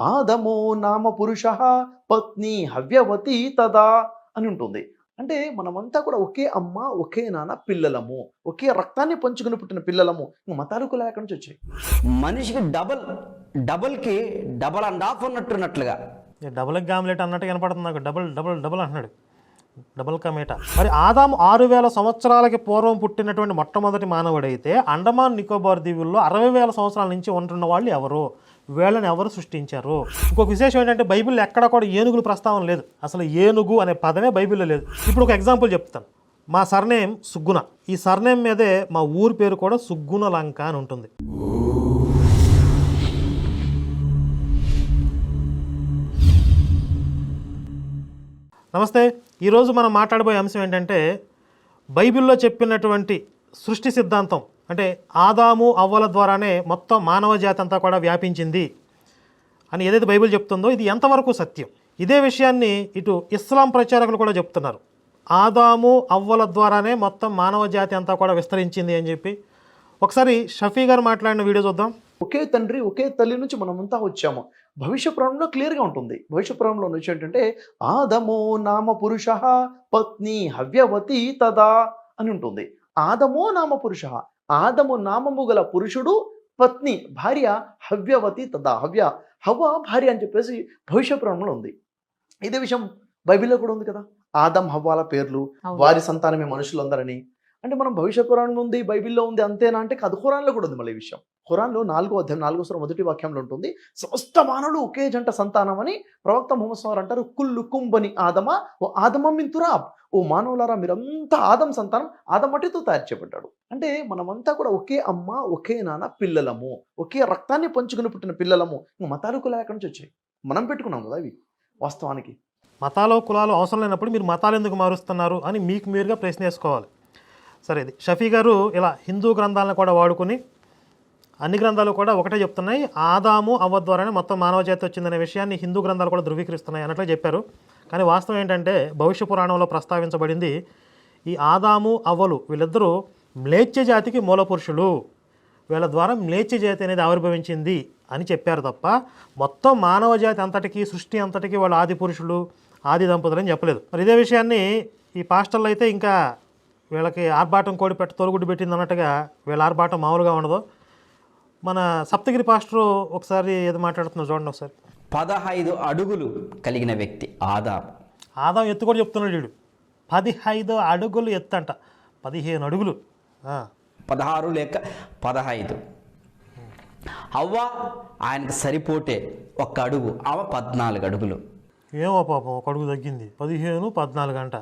ఆదమో నామ పురుష పత్ని హవ్యవతి తదా అని ఉంటుంది. అంటే మనమంతా కూడా ఒకే అమ్మ ఒకే నాన్న పిల్లలము. ఒకే రక్తాన్ని పంచుకుని పుట్టిన పిల్లలము. కులాలు ఎక్కడి నుంచి వచ్చాయి? మనిషికి డబల్ డబల్కి డబల్ అండ్ హాఫ్ ఉన్నట్టున్నట్లుగా డబుల్ గామ్లెట్ అన్నట్టు కనపడుతుంది నాకు. డబుల్ డబుల్ డబుల్ అంటున్నాడు. డబుల్ కమేటా. మరి ఆదాము ఆరు వేల సంవత్సరాలకి పూర్వం పుట్టినటువంటి మొట్టమొదటి మానవుడైతే అండమాన్ నికోబార్ దీవుల్లో అరవై వేల సంవత్సరాల నుంచి ఉంటున్న వాళ్ళు ఎవరు? వీళ్ళని ఎవరు సృష్టించారు? ఇంకొక విశేషం ఏంటంటే బైబిల్ ఎక్కడ కూడా ఏనుగులు ప్రస్తావన లేదు. అసలు ఏనుగు అనే పదమే బైబిల్లో లేదు. ఇప్పుడు ఒక ఎగ్జాంపుల్ చెప్తాను. మా సర్నేమ్ సుగ్గున ఈ సర్నేమ్ మీదే మా ఊరి పేరు కూడా సుగ్గున లంక అని ఉంటుంది. నమస్తే. ఈరోజు మనం మాట్లాడబోయే అంశం ఏంటంటే బైబిల్లో చెప్పినటువంటి సృష్టి సిద్ధాంతం. అంటే ఆదాము అవ్వల ద్వారానే మొత్తం మానవ జాతి అంతా కూడా వ్యాపించింది అని ఏదైతే బైబిల్ చెప్తుందో ఇది ఎంతవరకు సత్యం? ఇదే విషయాన్ని ఇటు ఇస్లాం ప్రచారకులు కూడా చెప్తున్నారు. ఆదాము అవ్వల ద్వారానే మొత్తం మానవ జాతి అంతా కూడా విస్తరించింది అని చెప్పి. ఒకసారి షఫీ గారు మాట్లాడిన వీడియో చూద్దాం. ఒకే తండ్రి ఒకే తల్లి నుంచి మనమంతా వచ్చాము. భవిష్య పురాణంలో క్లియర్గా ఉంటుంది. భవిష్య పురాణంలో నుంచి ఏంటంటే ఆదమో నామ పురుష పత్ని హవ్యవతి తదా అని ఉంటుంది. ఆదమో నామ పురుష ఆదము నామము గల పురుషుడు పత్ని భార్య హవ్యవతి తదా. హవ్య హవ్వ భార్య అని చెప్పేసి భవిష్య పురాణంలో ఉంది. ఇదే విషయం బైబిల్లో కూడా ఉంది కదా. ఆదం హవ్వాల పేర్లు వారి సంతానమే మనుషులందరని అంటే మనం భవిష్య ఖురాన్ ఉంది బైబిల్లో ఉంది అంతేనా అంటే కాదు ఖురాన్లో కూడా ఉంది మళ్ళీ విషయం. ఖురాన్లో నాలుగో అధ్యాయం నాలుగో స్వరం మొదటి వాక్యంలో ఉంటుంది సమస్త మానవులు ఒకే జంట సంతానం అని ప్రవక్త మొహమ్మద్ సార్ అంటారు. కుల్లు కుంబని ఆదమ ఓ ఆదమ మింతురాబ్ ఓ మానవులారా మీరంతా ఆదం సంతానం ఆదమటితో తయారు చేయబడ్డాడు. అంటే మనమంతా కూడా ఒకే అమ్మ ఒకే నాన్న పిల్లలము. ఒకే రక్తాన్ని పంచుకుని పుట్టిన పిల్లలము. ఇంక మతాలు కులాలు ఎక్కడి నుంచి వచ్చాయి? మనం పెట్టుకున్నాం కదా అవి వాస్తవానికి. మతాలు కులాలు అవసరం లేనప్పుడు మీరు మతాలు ఎందుకు మారుస్తున్నారు అని మీకు మీరుగా ప్రశ్న వేసుకోవాలి. సరే ఇది షఫీ గారు ఇలా హిందూ గ్రంథాలను కూడా వాడుకొని అన్ని గ్రంథాలు కూడా ఒకటే చెప్తున్నాయి. ఆదాము అవ్వ ద్వారానే మొత్తం మానవ జాతి వచ్చిందనే విషయాన్ని హిందూ గ్రంథాలు కూడా ధృవీకరిస్తున్నాయి అన్నట్లు చెప్పారు. కానీ వాస్తవం ఏంటంటే భవిష్య పురాణంలో ప్రస్తావించబడింది ఈ ఆదాము అవ్వలు వీళ్ళిద్దరూ మ్లేచ్ఛ జాతికి మూల పురుషులు. వీళ్ళ ద్వారా మ్లేచ్ఛ జాతి అనేది ఆవిర్భవించింది అని చెప్పారు తప్ప మొత్తం మానవ జాతి అంతటికి సృష్టి అంతటికి వాళ్ళు ఆది పురుషులు ఆది దంపతులు అని చెప్పలేదు. మరి ఇదే విషయాన్ని ఈ పాస్టర్లు అయితే ఇంకా వీళ్ళకి ఆర్భాటం కోడి పెట్ట తొలగుడ్డు పెట్టింది అన్నట్టుగా వీళ్ళ ఆర్భాటం మామూలుగా ఉండదు. మన సప్తగిరి పాస్టరు ఒకసారి ఏదో మాట్లాడుతున్నారు చూడండి ఒకసారి. పదహైదు అడుగులు కలిగిన వ్యక్తి ఆదాం. ఆదాం ఎత్తు కూడా చెప్తున్నాడు వీడు. పదిహైదు అడుగులు ఎత్తు అంట పదిహేను అడుగులు. పదహారు లేక పదహైదు. అవ్వ ఆయనకు సరిపోటే ఒక్క అడుగు. ఆమె పద్నాలుగు అడుగులు. ఏమో పాపం ఒక అడుగు తగ్గింది. పదిహేను పద్నాలుగు గంట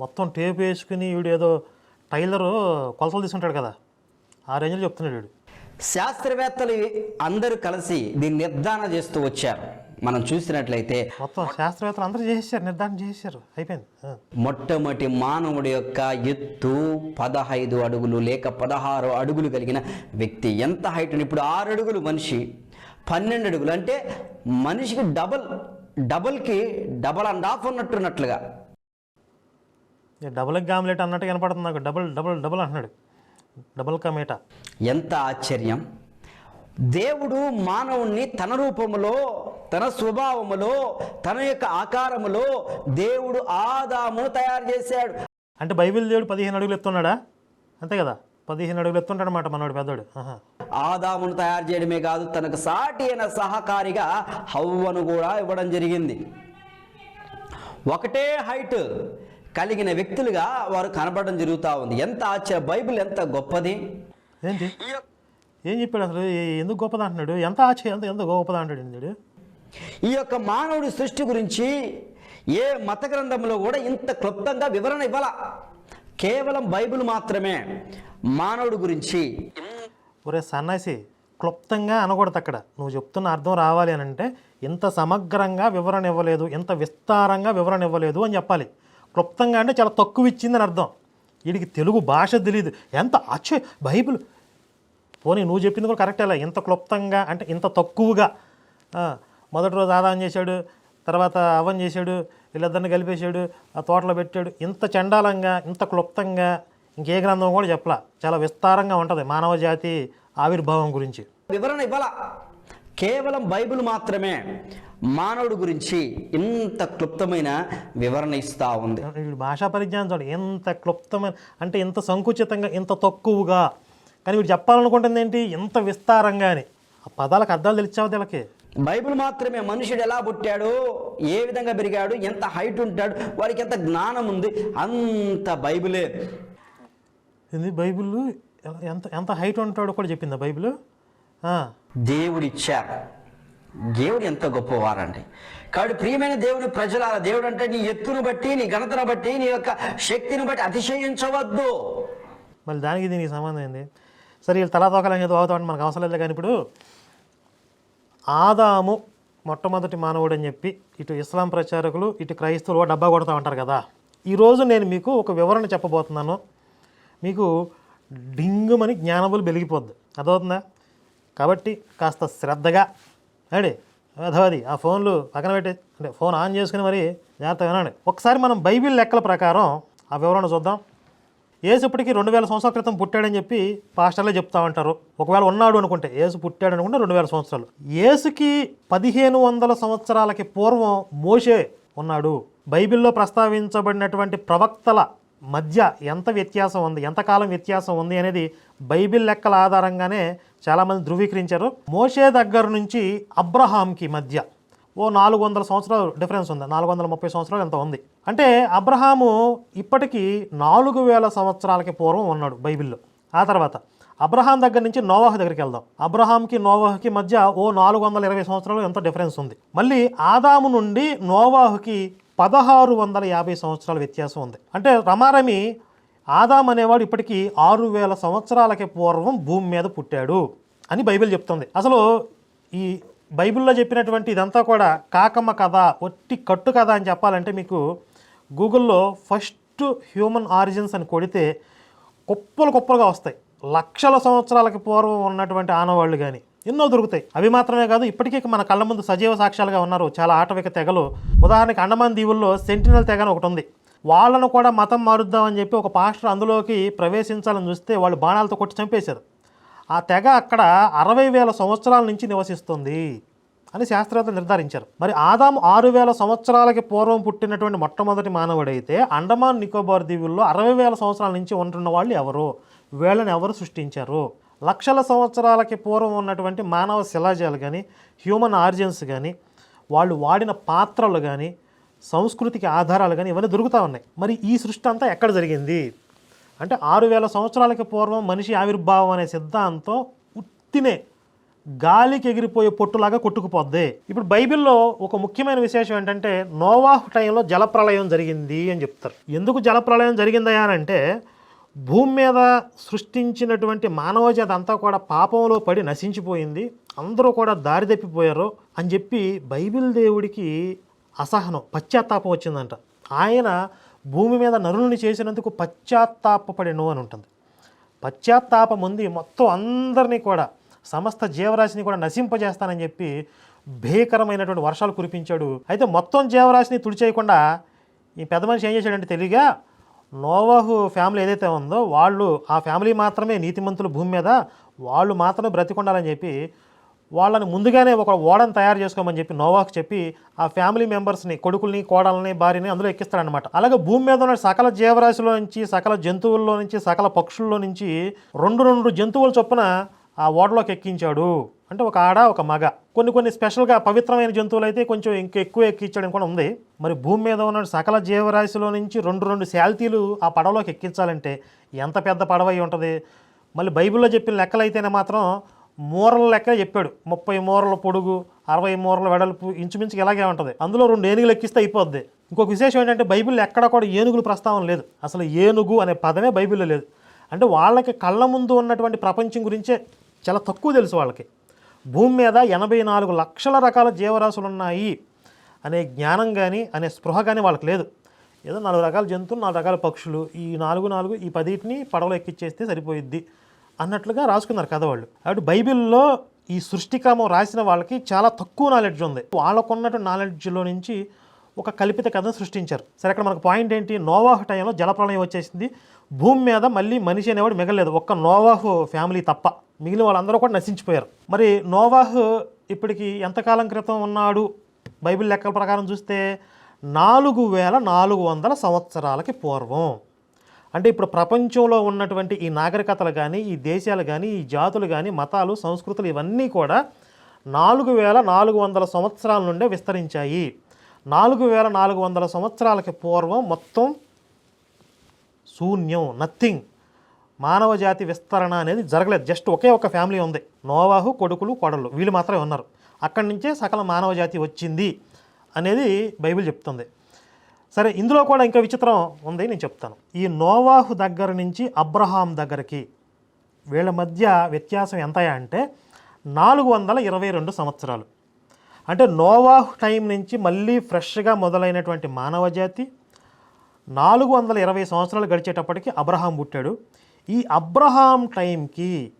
మొత్తం టేప్ వేసుకుని వీడు ఏదో టైలరు కొలతలు తీసుకుంటాడు కదా. ఆ రేంజ్లో చెప్తున్నాడు వీడు. శాస్త్రవేత్తలు అందరూ కలిసి దీన్ని నిర్ధారణ చేస్తూ వచ్చారు. మనం చూసినట్లయితే మొత్తం శాస్త్రవేత్తలు అందరూ చేసేసారు నిర్ధారణ చేసేసారు అయిపోయింది. మొట్టమొదటి మానవుడి యొక్క ఎత్తు పదహైదు అడుగులు లేక పదహారు అడుగులు కలిగిన వ్యక్తి. ఎంత హైట్? ఇప్పుడు ఆరు అడుగులు మనిషి. పన్నెండు అడుగులు. అంటే మనిషికి డబల్ డబల్కి డబల్ అండ్ హాఫ్ ఉన్నట్టున్నట్లుగా. డబుల్ గామ్లెట్ అన్నట్టు కనపడుతుంది నాకు. డబుల్ డబుల్ డబుల్ అంటున్నాడు. డబుల్ కమేటా ఎంత ఆశ్చర్యం. దేవుడు మానవుణ్ణి తన రూపములో తన స్వభావములో తన యొక్క ఆకారములో దేవుడు ఆదామును తయారు చేశాడు. అంటే బైబిల్ దేవుడు పదిహేను అడుగులు ఎత్తున్నాడా? అంతే కదా? పదిహేను అడుగులు ఎత్తుంటాడు అనమాట మనోడు పెద్దోడు. ఆదామును తయారు చేయడమే కాదు తనకు సాటి అయిన సహకారిగా హవ్వను కూడా ఇవ్వడం జరిగింది. ఒకటే హైట్ కలిగిన వ్యక్తులుగా వారు కనపడడం జరుగుతూ ఉంది. ఎంత ఆశ్చర్య బైబిల్ ఎంత గొప్పది? ఏంటి? ఏం చెప్పాడు అసలు? ఎందుకు గొప్పది అంటున్నాడు? ఎంత ఆశ్చర్యం ఎంత ఎంత గొప్పదా అంటాడు ఈ యొక్క మానవుడి సృష్టి గురించి ఏ మత గ్రంథంలో కూడా ఇంత క్లుప్తంగా వివరణ ఇవ్వాల. కేవలం బైబిల్ మాత్రమే మానవుడి గురించి. ఒరే సన్నాసి క్లుప్తంగా అనకూడదు అక్కడ. నువ్వు చెప్తున్న అర్థం రావాలి అని అంటే ఇంత సమగ్రంగా వివరణ ఇవ్వలేదు ఇంత విస్తారంగా వివరణ ఇవ్వలేదు అని చెప్పాలి. క్లుప్తంగా అంటే చాలా తక్కువ ఇచ్చిందని అర్థం. వీడికి తెలుగు భాష తెలియదు ఎంత అచ్చే బైబిల్. పోనీ నువ్వు చెప్పింది కూడా కరెక్ట్ అలా ఇంత క్లుప్తంగా అంటే ఇంత తక్కువగా. మొదటి రోజు ఆదాయం చేశాడు తర్వాత అవన్ చేశాడు వీళ్ళిద్దరిని కలిపేశాడు ఆ తోటలో పెట్టాడు. ఇంత చండాలంగా ఇంత క్లుప్తంగా ఇంకే గ్రంథం కూడా చెప్పలా. చాలా విస్తారంగా ఉంటుంది మానవ జాతి ఆవిర్భావం గురించి. వివరణ ఇవ్వాలా? కేవలం బైబిల్ మాత్రమే మానవుడి గురించి ఇంత క్లుప్తమైన వివరణ ఇస్తూ ఉంది. భాషా పరిజ్ఞానం చూడండి ఎంత క్లుప్తమైన అంటే ఇంత సంకుచితంగా ఇంత తక్కువగా. కానీ వీడు చెప్పాలనుకుంటుంది ఏంటి? ఇంత విస్తారంగా అని. ఆ పదాలకు అర్థాలు తెలిసావు వీళ్ళకి బైబిల్ మాత్రమే మనుషుడు ఎలా పుట్టాడు? ఏ విధంగా పెరిగాడు? ఎంత హైట్ ఉంటాడు? వారికి ఎంత జ్ఞానం ఉంది? అంత బైబిలే. ఇది బైబిల్? ఎంత ఎంత హైట్ ఉంటాడో కూడా చెప్పిందా బైబిల్? దేవుడిచ్చారు. దేవుడు ఎంత గొప్పవారండి. కాబట్టి ప్రియమైన దేవుని ప్రజల దేవుడు అంటే నీ ఎత్తును బట్టి నీ ఘనతను బట్టి నీ యొక్క శక్తిని బట్టి అతిశయించవద్దు. మళ్ళీ దానికి దీనికి సంబంధం ఏంది? సరే వీళ్ళు తలా తోకలని ఏదో అవుతామని మనకు అవసరం లేదు కానీ ఇప్పుడు ఆదాము మొట్టమొదటి మానవుడు అని చెప్పి ఇటు ఇస్లాం ప్రచారకులు ఇటు క్రైస్తవులు డబ్బా కొడతా ఉంటారు కదా. ఈరోజు నేను మీకు ఒక వివరణ చెప్పబోతున్నాను. మీకు డింగుమని జ్ఞానబులు వెలిగిపోద్ది అదవుతుందా కాబట్టి కాస్త శ్రద్ధగా అండి అధవది ఆ ఫోన్లు పక్కన పెట్టి అంటే ఫోన్ ఆన్ చేసుకుని మరి జాగ్రత్తగా వినండి. ఒకసారి మనం బైబిల్ లెక్కల ప్రకారం ఆ వివరణ చూద్దాం. ఏసు ఇప్పటికీ రెండు వేల సంవత్సరాల క్రితం పుట్టాడని చెప్పి పాస్టర్లే చెప్తా ఉంటారు. ఒకవేళ ఉన్నాడు అనుకుంటే ఏసు పుట్టాడు అనుకుంటే రెండు వేల సంవత్సరాలు. ఏసుకి పదిహేను వందల సంవత్సరాలకి పూర్వం మోషే ఉన్నాడు. బైబిల్లో ప్రస్తావించబడినటువంటి ప్రవక్తల మధ్య ఎంత వ్యత్యాసం ఉంది ఎంతకాలం వ్యత్యాసం ఉంది అనేది బైబిల్ లెక్కల ఆధారంగానే చాలామంది ధృవీకరించారు. మోషే దగ్గర నుంచి అబ్రహాంకి మధ్య ఓ నాలుగు వందల సంవత్సరాలు డిఫరెన్స్ ఉంది నాలుగు వందల ముప్పై సంవత్సరాలు ఎంత ఉంది. అంటే అబ్రహాము ఇప్పటికీ నాలుగు వేల సంవత్సరాలకి పూర్వం ఉన్నాడు బైబిల్లో. ఆ తర్వాత అబ్రహాం దగ్గర నుంచి నోవాహు దగ్గరికి వెళ్దాం. అబ్రహాంకి నోవాహుకి మధ్య ఓ నాలుగు వందల ఇరవై సంవత్సరాలు ఎంత డిఫరెన్స్ ఉంది. మళ్ళీ ఆదాము నుండి నోవాహుకి పదహారు వందల యాభై సంవత్సరాల వ్యత్యాసం ఉంది. అంటే రమారమి ఆదాం అనేవాడు ఇప్పటికీ ఆరు వేల సంవత్సరాలకి పూర్వం భూమి మీద పుట్టాడు అని బైబిల్ చెప్తుంది. అసలు ఈ బైబిల్లో చెప్పినటువంటి ఇదంతా కూడా కాకమ్మ కథ ఒట్టి కట్టు కథ అని చెప్పాలంటే మీకు గూగుల్లో ఫస్ట్ హ్యూమన్ ఆరిజిన్స్ అని కొడితే కుప్పలు కుప్పలుగా వస్తాయి. లక్షల సంవత్సరాలకి పూర్వం ఉన్నటువంటి ఆనవాళ్ళు కానీ ఎన్నో దొరుకుతాయి. అవి మాత్రమే కాదు ఇప్పటికీ మన కళ్ళ ముందు సజీవ సాక్ష్యాలుగా ఉన్నారు చాలా ఆటవిక తెగలు. ఉదాహరణకి అండమాన్ దీవుల్లో సెంటినల్ తెగ అని ఒకటి ఉంది వాళ్ళను కూడా మతం మారుద్దామని చెప్పి ఒక పాస్టర్ అందులోకి ప్రవేశించాలని చూస్తే వాళ్ళు బాణాలతో కొట్టి చంపేశారు. ఆ తెగ అక్కడ అరవై వేల సంవత్సరాల నుంచి నివసిస్తుంది అని శాస్త్రవేత్తలు నిర్ధారించారు. మరి ఆదాము ఆరు వేల సంవత్సరాలకి పూర్వం పుట్టినటువంటి మొట్టమొదటి మానవుడైతే అండమాన్ నికోబార్ దీవుల్లో అరవై వేల సంవత్సరాల నుంచి ఉంటున్న వాళ్ళు ఎవరు? వీళ్ళని ఎవరు సృష్టించారు? లక్షల సంవత్సరాలకి పూర్వం ఉన్నటువంటి మానవ శిలాజాలు కానీ హ్యూమన్ ఆర్జిన్స్ కానీ వాళ్ళు వాడిన పాత్రలు కానీ సంస్కృతికి ఆధారాలు కానీ ఇవన్నీ దొరుకుతూ ఉన్నాయి. మరి ఈ సృష్టి అంతా ఎక్కడ జరిగింది? అంటే ఆరు వేల సంవత్సరాలకి పూర్వం మనిషి ఆవిర్భావం అనే సిద్ధాంతం ఉత్తినే గాలికి ఎగిరిపోయే పొట్టులాగా కొట్టుకుపోద్ది. ఇప్పుడు బైబిల్లో ఒక ముఖ్యమైన విశేషం ఏంటంటే నోవాహ్ టైంలో జలప్రళయం జరిగింది అని చెప్తారు. ఎందుకు జలప్రళయం జరిగిందయా అంటే భూమి మీద సృష్టించినటువంటి మానవజాతి అంతా కూడా పాపంలో పడి నశించిపోయింది. అందరూ కూడా దారి తప్పిపోయారు అని చెప్పి బైబిల్ దేవుడికి అసహనం పశ్చాత్తాపం వచ్చిందంట. ఆయన భూమి మీద నరుని చేసినందుకు పశ్చాత్తాపపడెను అని ఉంటుంది. పశ్చాత్తాపం ఉంది. మొత్తం అందరినీ కూడా సమస్త జీవరాశిని కూడా నశింపజేస్తానని చెప్పి భీకరమైనటువంటి వర్షాలు కురిపించాడు. అయితే మొత్తం జీవరాశిని తుడిచేయకుండా ఈ పెద్ద మనిషి ఏం చేశాడంటే తెలియగా నోవాహు ఫ్యామిలీ ఏదైతే ఉందో వాళ్ళు ఆ ఫ్యామిలీ మాత్రమే నీతిమంతులు భూమి మీద వాళ్ళు మాత్రమే బ్రతికొండాలని చెప్పి వాళ్ళని ముందుగానే ఒక ఓడను తయారు చేసుకోమని చెప్పి నోవాకు చెప్పి ఆ ఫ్యామిలీ మెంబర్స్ని కొడుకుల్ని కోడల్ని భార్యని అందులో ఎక్కిస్తాడనమాట అలాగే భూమి మీద ఉన్న సకల జీవరాశిలో నుంచి సకల జంతువుల్లో నుంచి సకల పక్షుల్లో నుంచి రెండు రెండు జంతువుల చొప్పున ఆ ఓడలోకి ఎక్కించాడు. అంటే ఒక ఆడ ఒక మగ. కొన్ని కొన్ని స్పెషల్గా పవిత్రమైన జంతువులు అయితే కొంచెం ఇంకా ఎక్కువ ఎక్కించడం కూడా ఉంది. మరి భూమి మీద ఉన్న సకల జీవరాశిలో నుంచి రెండు రెండు శాల్తీలు ఆ పడవలోకి ఎక్కించాలంటే ఎంత పెద్ద పడవ అయి ఉంటుంది? మళ్ళీ బైబిల్లో చెప్పిన లెక్కలైతేనే మాత్రం మూరల లెక్క చెప్పాడు. ముప్పై మూరల పొడుగు అరవై మూరల వెడల్పు ఇంచుమించుకి ఇలాగే ఉంటుంది. అందులో రెండు ఏనుగులు ఎక్కిస్తే అయిపోద్ది. ఇంకొక విశేషం ఏంటంటే బైబిల్ ఎక్కడ కూడా ఏనుగులు ప్రస్తావన లేదు. అసలు ఏనుగు అనే పదమే బైబిల్లో లేదు. అంటే వాళ్ళకి కళ్ళ ముందు ఉన్నటువంటి ప్రపంచం గురించే చాలా తక్కువ తెలుసు వాళ్ళకి. భూమి మీద ఎనభై నాలుగు లక్షల రకాల జీవరాశులు ఉన్నాయి అనే జ్ఞానం కానీ అనే స్పృహ కానీ వాళ్ళకి లేదు. ఏదో నాలుగు రకాల జంతువులు నాలుగు రకాల పక్షులు ఈ నాలుగు నాలుగు ఈ పదిటిని పడవలో ఎక్కిచ్చేస్తే సరిపోయిద్ది అన్నట్లుగా రాసుకున్నారు కథ వాళ్ళు కాబట్టి బైబిల్లో ఈ సృష్టిక్రమం రాసిన వాళ్ళకి చాలా తక్కువ నాలెడ్జ్ ఉంది. వాళ్ళకున్నట్టు నాలెడ్జ్లో నుంచి ఒక కల్పిత కథను సృష్టించారు. సరే అక్కడ మనకు పాయింట్ ఏంటి? నోవాహు టైంలో జలప్రలయం వచ్చేసింది. భూమి మీద మళ్ళీ మనిషి అనేవాడు మిగలేదు ఒక్క నోవాహు ఫ్యామిలీ తప్ప. మిగిలిన వాళ్ళందరూ కూడా నశించిపోయారు. మరి నోవాహు ఇప్పటికి ఎంతకాలం క్రితం ఉన్నాడు? బైబిల్ లెక్కల ప్రకారం చూస్తే నాలుగు వేల నాలుగు వందల సంవత్సరాలకి పూర్వం. అంటే ఇప్పుడు ప్రపంచంలో ఉన్నటువంటి ఈ నాగరికతలు కానీ ఈ దేశాలు కానీ ఈ జాతులు కానీ మతాలు సంస్కృతులు ఇవన్నీ కూడా నాలుగు వేల నాలుగు వందల సంవత్సరాల నుండే విస్తరించాయి. నాలుగు వేల నాలుగు వందల సంవత్సరాలకి పూర్వం మొత్తం శూన్యం నథింగ్ మానవ జాతి విస్తరణ అనేది జరగలేదు. జస్ట్ ఒకే ఒక ఫ్యామిలీ ఉంది. నోవాహు కొడుకులు కొడలు వీళ్ళు మాత్రమే ఉన్నారు. అక్కడి నుంచే సకల మానవ జాతి వచ్చింది అనేది బైబిల్ చెప్తుంది. సరే ఇందులో కూడా ఇంకా విచిత్రం ఉంది నేను చెప్తాను. ఈ నోవాహు దగ్గర నుంచి అబ్రహాం దగ్గరికి వీళ్ళ మధ్య వ్యత్యాసం ఎంత అంటే నాలుగు వందల ఇరవై రెండు సంవత్సరాలు. అంటే నోవాహు టైం నుంచి మళ్ళీ ఫ్రెష్గా మొదలైనటువంటి మానవ జాతి నాలుగు వందల ఇరవై సంవత్సరాలు గడిచేటప్పటికి అబ్రహాం పుట్టాడు. ఈ అబ్రహాం టైంకి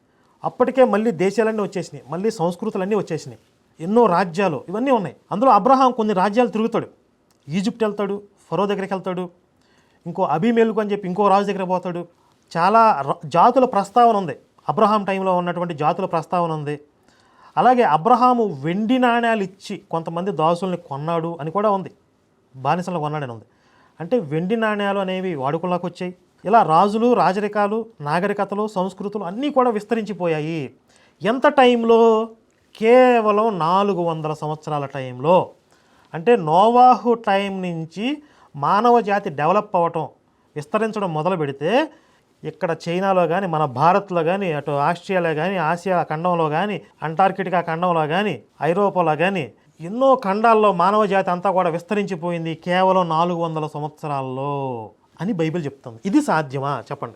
అప్పటికే మళ్ళీ దేశాలన్నీ వచ్చేసినాయి. మళ్ళీ సంస్కృతులన్నీ వచ్చేసినాయి. ఎన్నో రాజ్యాలు ఇవన్నీ ఉన్నాయి. అందులో అబ్రహాం కొన్ని రాజ్యాలు తిరుగుతాడు. ఈజిప్ట్ వెళ్తాడు ఫరో దగ్గరికి వెళ్తాడు ఇంకో అభిమేలుకు అని చెప్పి ఇంకో రాజు దగ్గర పోతాడు. చాలా ర- జాతుల ప్రస్తావన ఉంది. అబ్రహాం టైంలో ఉన్నటువంటి జాతుల ప్రస్తావన ఉంది. అలాగే అబ్రహాము వెండి నాణ్యాలు ఇచ్చి కొంతమంది దాసుల్ని కొన్నాడు అని కూడా ఉంది. బానిసలను కొన్నాడని ఉంది. అంటే వెండి నాణ్యాలు అనేవి వాడుకలోకి వచ్చాయి. ఇలా రాజులు రాజరికాలు నాగరికతలు సంస్కృతులు అన్నీ కూడా విస్తరించిపోయాయి. ఎంత టైంలో? కేవలం నాలుగు వందల సంవత్సరాల టైంలో. అంటే నోవాహు టైం నుంచి మానవ జాతి డెవలప్ అవ్వటం విస్తరించడం మొదలు పెడితే ఇక్కడ చైనాలో కానీ మన భారత్లో కానీ అటు ఆస్ట్రేలియా కానీ ఆసియా ఖండంలో కానీ అంటార్కిటికా ఖండంలో కానీ ఐరోపాలో కానీ ఎన్నో ఖండాల్లో మానవ జాతి అంతా కూడా విస్తరించిపోయింది కేవలం నాలుగు వందల సంవత్సరాల్లో. అని బైబిల్ చెప్తుంది. ఇది సాధ్యమా? చెప్పండి.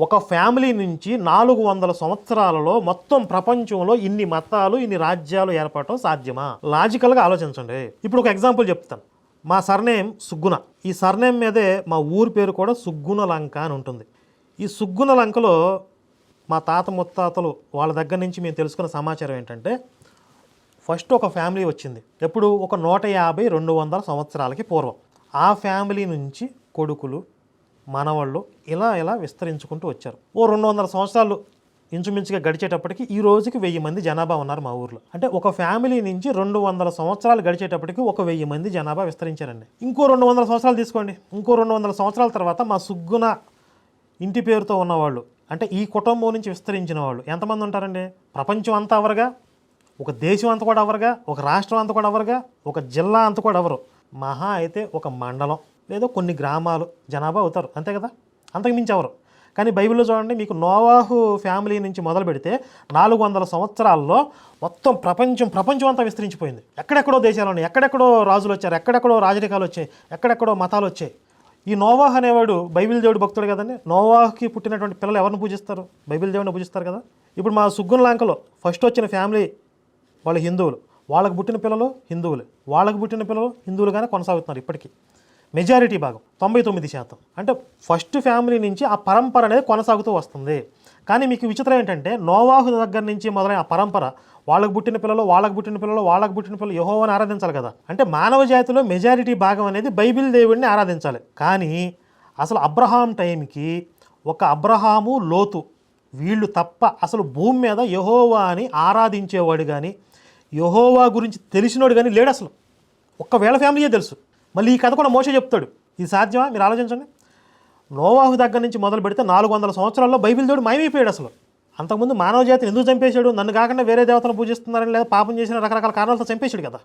ఒక ఫ్యామిలీ నుంచి నాలుగు వందల సంవత్సరాలలో మొత్తం ప్రపంచంలో ఇన్ని మతాలు ఇన్ని రాజ్యాలు ఏర్పడటం సాధ్యమా? లాజికల్గా ఆలోచించండి. ఇప్పుడు ఒక ఎగ్జాంపుల్ చెప్తాను. మా సర్నేమ్ సుగ్గున ఈ సర్నేమ్ మీదే మా ఊరి పేరు కూడా సుగ్గున లంక అని ఉంటుంది. ఈ సుగ్గున లంకలో మా తాత ముత్తాతలు వాళ్ళ దగ్గర నుంచి మేము తెలుసుకున్న సమాచారం ఏంటంటే ఫస్ట్ ఒక ఫ్యామిలీ వచ్చింది. ఎప్పుడు? ఒక నూట యాభై రెండు వందల సంవత్సరాలకి పూర్వం. ఆ ఫ్యామిలీ నుంచి కొడుకులు మనవాళ్ళు ఇలా ఇలా విస్తరించుకుంటూ వచ్చారు. ఓ రెండు వందల సంవత్సరాలు ఇంచుమించుగా గడిచేటప్పటికి ఈ రోజుకి వెయ్యి మంది జనాభా ఉన్నారు మా ఊర్లో. అంటే ఒక ఫ్యామిలీ నుంచి రెండు వందల సంవత్సరాలు గడిచేటప్పటికి ఒక వెయ్యి మంది జనాభా విస్తరించారండి. ఇంకో రెండు వందల సంవత్సరాలు తీసుకోండి. ఇంకో రెండు వందల సంవత్సరాల తర్వాత మా సుగ్గున ఇంటి పేరుతో ఉన్నవాళ్ళు అంటే ఈ కుటుంబం నుంచి విస్తరించిన వాళ్ళు ఎంతమంది ఉంటారండి? ప్రపంచం అంతా అవరుగా ఒక దేశం అంతా కూడా అవరుగా ఒక రాష్ట్రం అంతా కూడా అవరుగా ఒక జిల్లా అంతా కూడా అవరు మహా అయితే ఒక మండలం లేదా కొన్ని గ్రామాలు జనాభా అవుతారు అంతే కదా? అంతకు మించి కానీ బైబిల్లో చూడండి మీకు నోవాహు ఫ్యామిలీ నుంచి మొదలు పెడితే నాలుగు వందల సంవత్సరాల్లో మొత్తం ప్రపంచం ప్రపంచం అంతా విస్తరించిపోయింది. ఎక్కడెక్కడో దేశాలు ఎక్కడెక్కడో రాజులు వచ్చారు ఎక్కడెక్కడో రాజరికాలు వచ్చాయి ఎక్కడెక్కడో మతాలు వచ్చాయి. ఈ నోవాహ్ అనేవాడు బైబిల్ దేవుడు భక్తుడు కదండి? నోవాహ్కి పుట్టినటువంటి పిల్లలు ఎవరిని పూజిస్తారు? బైబిల్ దేవుడిని పూజిస్తారు కదా? ఇప్పుడు మా సుగ్గున లంకలో ఫస్ట్ వచ్చిన ఫ్యామిలీ వాళ్ళు హిందువులు. వాళ్ళకు పుట్టిన పిల్లలు హిందువులు. వాళ్ళకు పుట్టిన పిల్లలు హిందువులుగానే కొనసాగుతున్నారు ఇప్పటికీ. మెజారిటీ భాగం తొంభై తొమ్మిది శాతం. అంటే ఫస్ట్ ఫ్యామిలీ నుంచి ఆ పరంపర అనేది కొనసాగుతూ వస్తుంది. కానీ మీకు విచిత్రం ఏంటంటే నోవాహు దగ్గర నుంచి మొదలైన ఆ పరంపర వాళ్ళకు పుట్టిన పిల్లలు వాళ్ళకు పుట్టిన పిల్లలు వాళ్ళకు పుట్టిన పిల్లలు యహోవాని ఆరాధించాలి కదా. అంటే మానవ జాతిలో మెజారిటీ భాగం అనేది బైబిల్ దేవుడిని ఆరాధించాలి. కానీ అసలు అబ్రహాం టైంకి ఒక అబ్రహాము లోతు వీళ్ళు తప్ప అసలు భూమి మీద యహోవా అని ఆరాధించేవాడు కానీ యహోవా గురించి తెలిసినోడు కానీ లేడు అసలు. ఒక్కవేళ ఫ్యామిలీయే తెలుసు. మళ్ళీ ఈ కథ కూడా మోసే చెప్తాడు. ఇది సాధ్యమా? మీరు ఆలోచించండి. నోవాహు దగ్గర నుంచి మొదలు పెడితే నాలుగు వందల సంవత్సరాల్లో బైబిల్ దేవుడు మాయమైపోయాడు అసలు. అంతకుముందు మానవ జాతిని ఎందుకు చంపేశాడు? నన్ను కాకుండా వేరే దేవతను పూజిస్తున్నారని లేదా పాపం చేసిన రకరకాల కారణాలతో చంపేశాడు కదా.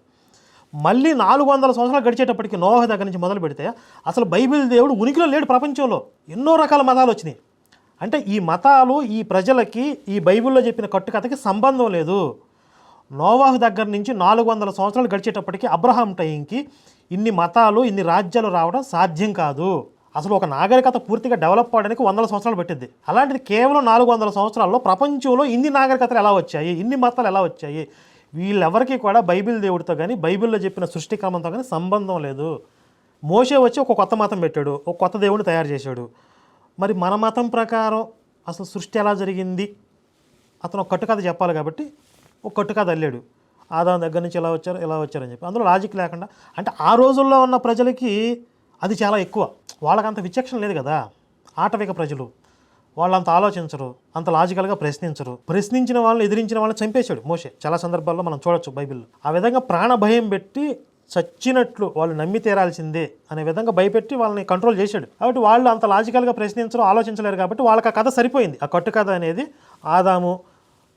మళ్ళీ నాలుగు వందల సంవత్సరాలు గడిచేటప్పటికి నోవాహు దగ్గర నుంచి మొదలు పెడితే అసలు బైబిల్ దేవుడు ఉనికిలో లేడు ప్రపంచంలో. ఎన్నో రకాల మతాలు వచ్చినాయి. అంటే ఈ మతాలు ఈ ప్రజలకి ఈ బైబిల్లో చెప్పిన కట్టుకథకి సంబంధం లేదు. నోవాహు దగ్గర నుంచి నాలుగు వందల సంవత్సరాలు గడిచేటప్పటికి అబ్రహాం టైంకి ఇన్ని మతాలు ఇన్ని రాజ్యాలు రావడం సాధ్యం కాదు. అసలు ఒక నాగరికత పూర్తిగా డెవలప్ అవడానికి వందల సంవత్సరాలు పట్టింది. అలాంటిది కేవలం నాలుగు వందల సంవత్సరాల్లో ప్రపంచంలో ఇన్ని నాగరికతలు ఎలా వచ్చాయి ఇన్ని మతాలు ఎలా వచ్చాయి? వీళ్ళెవరికి కూడా బైబిల్ దేవుడితో కానీ బైబిల్లో చెప్పిన సృష్టి క్రమంతో కానీ సంబంధం లేదు. మోసే వచ్చి ఒక కొత్త మతం పెట్టాడు ఒక కొత్త దేవుడిని తయారు చేశాడు. మరి మన మతం ప్రకారం అసలు సృష్టి ఎలా జరిగింది? అతను ఒక కట్టుకథ చెప్పాలి కాబట్టి ఒక కొట్టుకా అల్లాడు. ఆదాం దగ్గర నుంచి ఇలా వచ్చారు ఇలా వచ్చారని చెప్పి. అందులో లాజిక్ లేకుండా అంటే ఆ రోజుల్లో ఉన్న ప్రజలకి అది చాలా ఎక్కువ. వాళ్ళకంత విచక్షణ లేదు కదా. ఆటవిక ప్రజలు. వాళ్ళు అంత ఆలోచించరు అంత లాజికల్గా ప్రశ్నించరు. ప్రశ్నించిన వాళ్ళని ఎదిరించిన వాళ్ళని చంపేశాడు మోషే. చాలా సందర్భాల్లో మనం చూడొచ్చు బైబిల్లో. ఆ విధంగా ప్రాణ భయం పెట్టి చచ్చినట్లు వాళ్ళు నమ్మి తీరాల్సిందే అనే విధంగా భయపెట్టి వాళ్ళని కంట్రోల్ చేశాడు. కాబట్టి వాళ్ళు అంత లాజికల్గా ప్రశ్నించరు ఆలోచించలేరు కాబట్టి వాళ్ళకి ఆ కథ సరిపోయింది. ఆ కట్టు కథ అనేది ఆదాము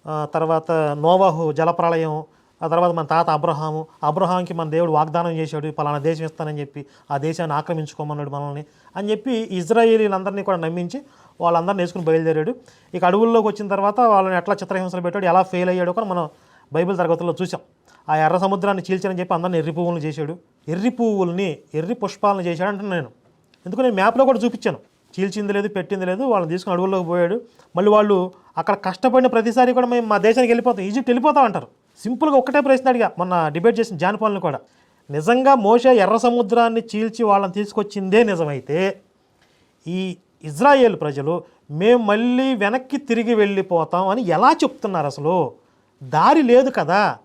తర్వాత నోవాహు జలప్రళయం ఆ తర్వాత మన తాత అబ్రహాము. అబ్రహాంకి మన దేవుడు వాగ్దానం చేశాడు పలానా దేశం ఇస్తానని చెప్పి ఆ దేశాన్ని ఆక్రమించుకోమన్నాడు మనల్ని అని చెప్పి ఇజ్రాయేలీలందరినీ కూడా నమ్మించి వాళ్ళందరిని వేసుకుని బయలుదేరాడు. ఇక అడవుల్లోకి వచ్చిన తర్వాత వాళ్ళని ఎట్లా చిత్రహింసలు పెట్టాడు ఎలా ఫెయిల్ అయ్యాడో కూడా మనం బైబిల్ తరగతుల్లో చూసాం ఆ ఎర్ర సముద్రాన్ని చీల్చని చెప్పి అందరిని ఎర్రి పువ్వులను చేశాడు. ఎర్రి పువ్వుల్ని ఎర్రి పుష్పాలను చేశాడు అంటున్నాను నేను. ఎందుకు నేను మ్యాప్లో కూడా చూపించాను. చీల్చింది లేదు పెట్టింది లేదు వాళ్ళని తీసుకుని అడవుల్లోకి పోయాడు. మళ్ళీ వాళ్ళు అక్కడ కష్టపడిన ప్రతిసారి కూడా మేము మా దేశానికి వెళ్ళిపోతాం ఈజిప్ట్ వెళ్ళిపోతాం అంటారు. సింపుల్గా ఒక్కటే ప్రశ్న అడిగా మొన్న డిబేట్ చేసిన జానపాలను కూడా. నిజంగా మోసే ఎర్ర సముద్రాన్ని చీల్చి వాళ్ళని తీసుకొచ్చిందే నిజమైతే ఈ ఇజ్రాయేల్ ప్రజలు మేము మళ్ళీ వెనక్కి తిరిగి వెళ్ళిపోతాం అని ఎలా చెప్తున్నారు అసలు? దారి లేదు కదా.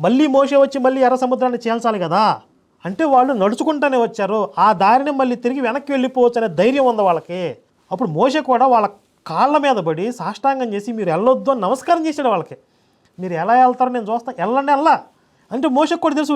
మళ్ళీ మోసే వచ్చి మళ్ళీ ఎర్ర సముద్రాన్ని చేల్చాలి కదా. అంటే వాళ్ళు నడుచుకుంటూనే వచ్చారు. ఆ దారిని మళ్ళీ తిరిగి వెనక్కి వెళ్ళిపోవచ్చు అనే ధైర్యం ఉంది వాళ్ళకి. అప్పుడు మోసే కూడా వాళ్ళ కాళ్ళ మీద పడి సాష్టాంగం చేసి మీరు వెళ్ళొద్దు అని నమస్కారం చేశాడు వాళ్ళకి. మీరు ఎలా వెళ్తారో నేను చూస్తాను వెళ్ళండి వెళ్ళా. అంటే మోసకు కూడా తెలుసు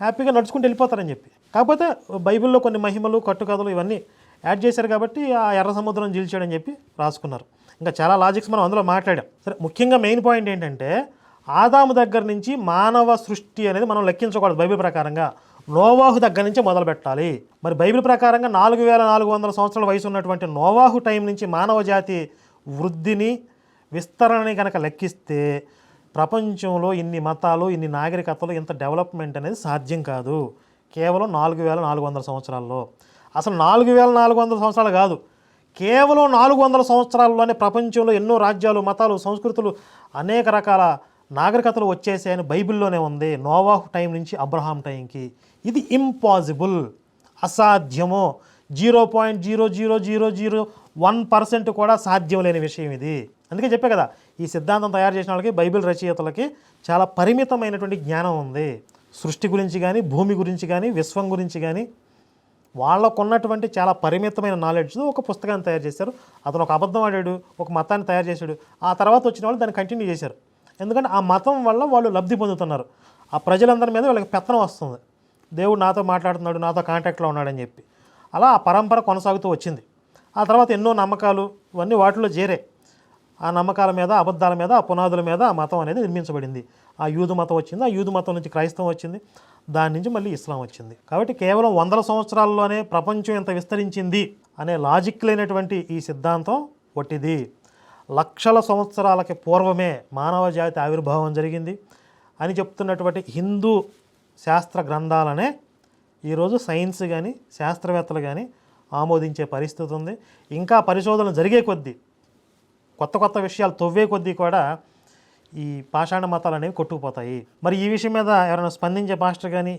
హ్యాపీగా నడుచుకుంటూ వెళ్ళిపోతారని చెప్పి. కాకపోతే బైబిల్లో కొన్ని మహిమలు కట్టుకథలు ఇవన్నీ యాడ్ చేశారు కాబట్టి ఆ ఎర్ర సముద్రం జీల్చాడని చెప్పి రాసుకున్నారు. ఇంకా చాలా లాజిక్స్ మనం అందులో మాట్లాడాం. సరే ముఖ్యంగా మెయిన్ పాయింట్ ఏంటంటే ఆదాము దగ్గర నుంచి మానవ సృష్టి అనేది మనం లెక్కించకూడదు బైబిల్ ప్రకారంగా. నోవాహు దగ్గర నుంచి మొదలు పెట్టాలి మరి బైబిల్ ప్రకారంగా నాలుగు వేల నాలుగు వందల సంవత్సరాల వయసు ఉన్నటువంటి నోవాహు టైం నుంచి మానవ జాతి వృద్ధిని విస్తరణని కనుక లెక్కిస్తే ప్రపంచంలో ఇన్ని మతాలు ఇన్ని నాగరికతలు ఇంత డెవలప్మెంట్ అనేది సాధ్యం కాదు. కేవలం నాలుగు వేల నాలుగు వందల సంవత్సరాల్లో. అసలు నాలుగు వేల నాలుగు వందల సంవత్సరాలు కాదు. కేవలం నాలుగు వందల సంవత్సరాల్లోనే ప్రపంచంలో ఎన్నో రాజ్యాలు మతాలు సంస్కృతులు అనేక రకాల నాగరికతలు వచ్చేసాయని బైబిల్లోనే ఉంది. నోవాహు టైం నుంచి అబ్రహాం టైంకి. ఇది ఇంపాసిబుల్ అసాధ్యము. Zero point zero zero zero zero one percent కూడా సాధ్యం లేని విషయం ఇది. అందుకే చెప్పే కదా ఈ సిద్ధాంతం తయారు చేసిన వాళ్ళకి బైబిల్ రచయితలకి చాలా పరిమితమైనటువంటి జ్ఞానం ఉంది. సృష్టి గురించి కానీ భూమి గురించి కానీ విశ్వం గురించి కానీ వాళ్ళకున్నటువంటి చాలా పరిమితమైన నాలెడ్జ్తో ఒక పుస్తకాన్ని తయారు చేశారు. అతను ఒక అబద్ధం ఆడాడు ఒక మతాన్ని తయారు చేశాడు. ఆ తర్వాత వచ్చిన వాళ్ళు దాన్ని కంటిన్యూ చేశారు. ఎందుకంటే ఆ మతం వల్ల వాళ్ళు లబ్ధి పొందుతున్నారు. ఆ ప్రజలందరి మీద వాళ్ళకి పెత్తనం వస్తుంది. దేవుడు నాతో మాట్లాడుతున్నాడు నాతో కాంటాక్ట్లో ఉన్నాడని చెప్పి. అలా ఆ పరంపర కొనసాగుతూ వచ్చింది. ఆ తర్వాత ఎన్నో నమ్మకాలు ఇవన్నీ వాటిలో చేరే. ఆ నమ్మకాల మీద అబద్ధాల మీద ఆ పునాదుల మీద ఆ మతం అనేది నిర్మించబడింది. ఆ యూదు మతం వచ్చింది ఆ యూదు మతం నుంచి క్రైస్తవం వచ్చింది దాని నుంచి మళ్ళీ ఇస్లాం వచ్చింది. కాబట్టి కేవలం వందల సంవత్సరాల్లోనే ప్రపంచం ఎంత విస్తరించింది అనే లాజిక్ లేనటువంటి ఈ సిద్ధాంతం ఒట్టిది. లక్షల సంవత్సరాలకి పూర్వమే మానవ జాతి ఆవిర్భావం జరిగింది అని చెప్తున్నటువంటి హిందూ శాస్త్ర గ్రంథాలనే ఈరోజు సైన్స్ కానీ శాస్త్రవేత్తలు కానీ ఆమోదించే పరిస్థితి ఉంది. ఇంకా పరిశోధనలు జరిగే కొద్దీ కొత్త కొత్త విషయాలు తవ్వే కొద్దీ కూడా ఈ పాషాణ మతాలు అనేవి కొట్టుకుపోతాయి. మరి ఈ విషయం మీద ఎవరైనా స్పందించే మాస్టర్ కానీ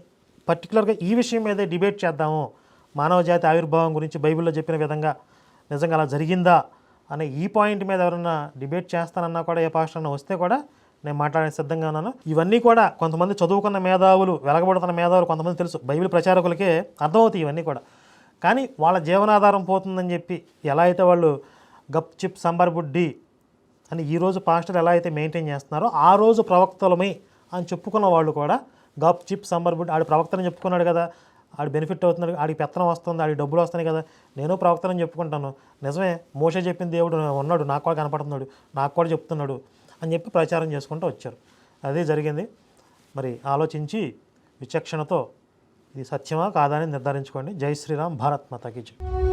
పర్టికులర్గా ఈ విషయం మీదే డిబేట్ చేద్దాము. మానవ జాతి ఆవిర్భావం గురించి బైబిల్లో చెప్పిన విధంగా నిజంగా అలా జరిగిందా అనే ఈ పాయింట్ మీద ఎవరైనా డిబేట్ చేస్తానన్నా కూడా ఏ పాస్టర్ అన్నా వస్తే కూడా నేను మాట్లాడే సిద్ధంగా ఉన్నాను. ఇవన్నీ కూడా కొంతమంది చదువుకున్న మేధావులు వెలగబడుతున్న మేధావులు కొంతమంది తెలుసు. బైబిల్ ప్రచారకులకే అర్థమవుతాయి ఇవన్నీ కూడా. కానీ వాళ్ళ జీవనాధారం పోతుందని చెప్పి ఎలా అయితే వాళ్ళు గప్ చిప్ సంబర్ బుడ్డి అని ఈరోజు పాస్టర్ ఎలా అయితే మెయింటైన్ చేస్తున్నారో ఆ రోజు ప్రవక్తలమై అని చెప్పుకున్న వాళ్ళు కూడా గప్ చిప్ సంబర్ బుడ్డి ఆడి ప్రవక్తని చెప్పుకున్నాడు కదా. ఆడి బెనిఫిట్ అవుతున్నాడు ఆడికి పెత్తనం వస్తుంది ఆడి డబ్బులు వస్తున్నాయి కదా. నేను ప్రవక్తనని చెప్పుకుంటాను. నిజమే మోసే చెప్పిన దేవుడు ఉన్నాడు నాకు కూడా కనపడుతున్నాడు నాకు కూడా చెప్తున్నాడు. అని చెప్పి ప్రచారం చేసుకుంటూ వచ్చారు. అదే జరిగింది. మరి ఆలోచించి విచక్షణతో ఇది సత్యమా కాదా అని నిర్ధారించుకోండి. జై శ్రీరామ్ భారత్ మాతాకి జై.